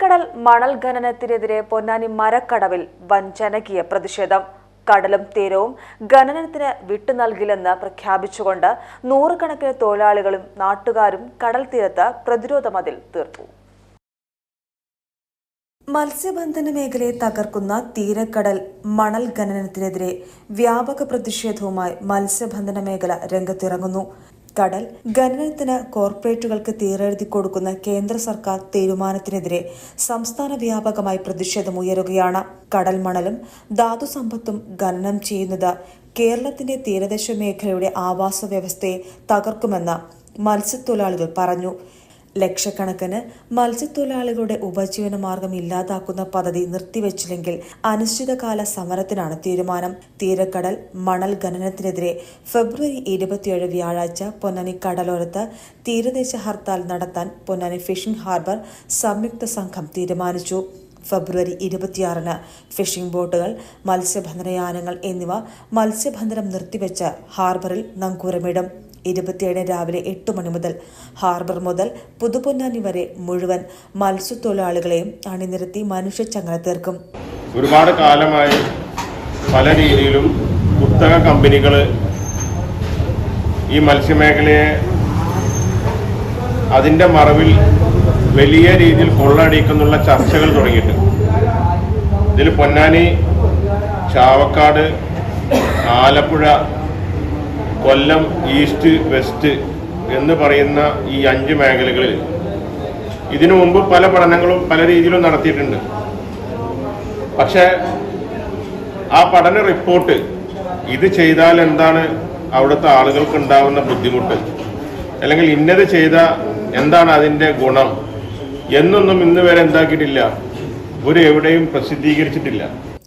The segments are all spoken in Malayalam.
തീരക്കടൽ മണൽ ഖനനത്തിനെതിരെ പൊന്നാനി മരക്കടവിൽ വൻ ജനകീയ പ്രതിഷേധം. കടലും തീരവും ഖനനത്തിന് വിട്ടു നൽകില്ലെന്ന് പ്രഖ്യാപിച്ചുകൊണ്ട് നൂറുകണക്കിന് തൊഴിലാളികളും നാട്ടുകാരും കടൽ തീരത്ത് പ്രതിരോധ മതിൽ തീർത്തു. മത്സ്യബന്ധന മേഖലയെ തകർക്കുന്ന തീരക്കടൽ മണൽ ഖനനത്തിനെതിരെ വ്യാപക പ്രതിഷേധവുമായി മത്സ്യബന്ധന മേഖല രംഗത്തിറങ്ങുന്നു. കടൽ ഖനനത്തിന് കോർപ്പറേറ്റുകൾക്ക് തീരെഴുതി കൊടുക്കുന്ന കേന്ദ്ര സർക്കാർ തീരുമാനത്തിനെതിരെ സംസ്ഥാന വ്യാപകമായി പ്രതിഷേധമുയരുകയാണ് കടൽ മണലും ധാതുസമ്പത്തും ഖനനം ചെയ്യുന്നത് കേരളത്തിന്റെ തീരദേശ മേഖലയുടെ ആവാസ വ്യവസ്ഥയെ തകർക്കുമെന്ന് മത്സ്യത്തൊഴിലാളികൾ പറഞ്ഞു. ലക്ഷക്കണക്കിന് മത്സ്യത്തൊഴിലാളികളുടെ ഉപജീവന മാർഗം ഇല്ലാതാക്കുന്ന പദ്ധതി നിർത്തിവച്ചില്ലെങ്കിൽ അനിശ്ചിതകാല സമരത്തിനാണ് തീരുമാനം. തീരക്കടൽ മണൽ ഖനനത്തിനെതിരെ ഫെബ്രുവരി ഇരുപത്തിയേഴ് വ്യാഴാഴ്ച പൊന്നാനി കടലോരത്ത് തീരദേശ ഹർത്താൽ നടത്താൻ പൊന്നാനി ഫിഷിംഗ് ഹാർബർ സംയുക്ത സംഘം തീരുമാനിച്ചു. ഫെബ്രുവരി ഇരുപത്തിയാറിന് ഫിഷിംഗ് ബോട്ടുകൾ മത്സ്യബന്ധനയാനങ്ങൾ എന്നിവ മത്സ്യബന്ധനം നിർത്തിവെച്ച് ഹാർബറിൽ നങ്കൂരമിടും. ഇരുപത്തിയേഴ് രാവിലെ എട്ട് മണി മുതൽ ഹാർബർ മുതൽ പുതുപൊന്നാനി വരെ മുഴുവൻ മത്സ്യത്തൊഴിലാളികളെയും അണിനിരത്തി മനുഷ്യച്ചങ്ങല തീർക്കും. ഒരുപാട് കാലമായി പല രീതിയിലും കുത്തക കമ്പനികൾ ഈ മത്സ്യമേഖലയെ അതിന്റെ മറവിൽ വലിയ രീതിയിൽ കൊള്ളടിക്കുന്നുള്ള ചർച്ചകൾ തുടങ്ങിയിട്ടുണ്ട് ഇതിൽ പൊന്നാനി ചാവക്കാട് ആലപ്പുഴ കൊല്ലം ഈസ്റ്റ് വെസ്റ്റ് എന്ന് പറയുന്ന ഈ അഞ്ച് മേഖലകളിൽ ഇതിനു മുമ്പ് പല പഠനങ്ങളും പല രീതിയിലും നടത്തിയിട്ടുണ്ട്. പക്ഷേ ആ പഠന റിപ്പോർട്ട് ഇത് ചെയ്താൽ എന്താണ് അവിടുത്തെ ആളുകൾക്ക് ഉണ്ടാവുന്ന ബുദ്ധിമുട്ട്? അല്ലെങ്കിൽ ഇന്നത് ചെയ്ത എന്താണ് അതിന്റെ ഗുണം? എന്നൊന്നും ഇന്ന് വരെ എന്താക്കിയിട്ടില്ല. ഒരു എവിടെയും പ്രസിദ്ധീകരിച്ചിട്ടില്ല.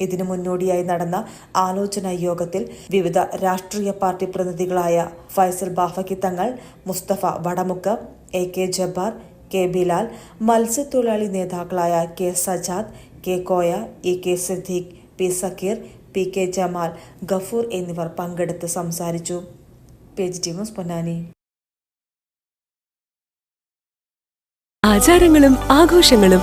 ഇതിനു മുന്നോടിയായി നടന്ന ആലോചനാ യോഗത്തിൽ വിവിധ രാഷ്ട്രീയ party പ്രതിനിധികളായ Faisal Bafakhi Thangal Mustafa Vadamukku A K Jabbar K Bilal മത്സ്യത്തൊഴിലാളി നേതാക്കളായ K Sajad K Koya E K Siddique P Sakkir P K Jamal Gafoor എന്നിവർ പങ്കെടുത്ത് സംസാരിച്ചു. ആചാരങ്ങളും ആഘോഷങ്ങളും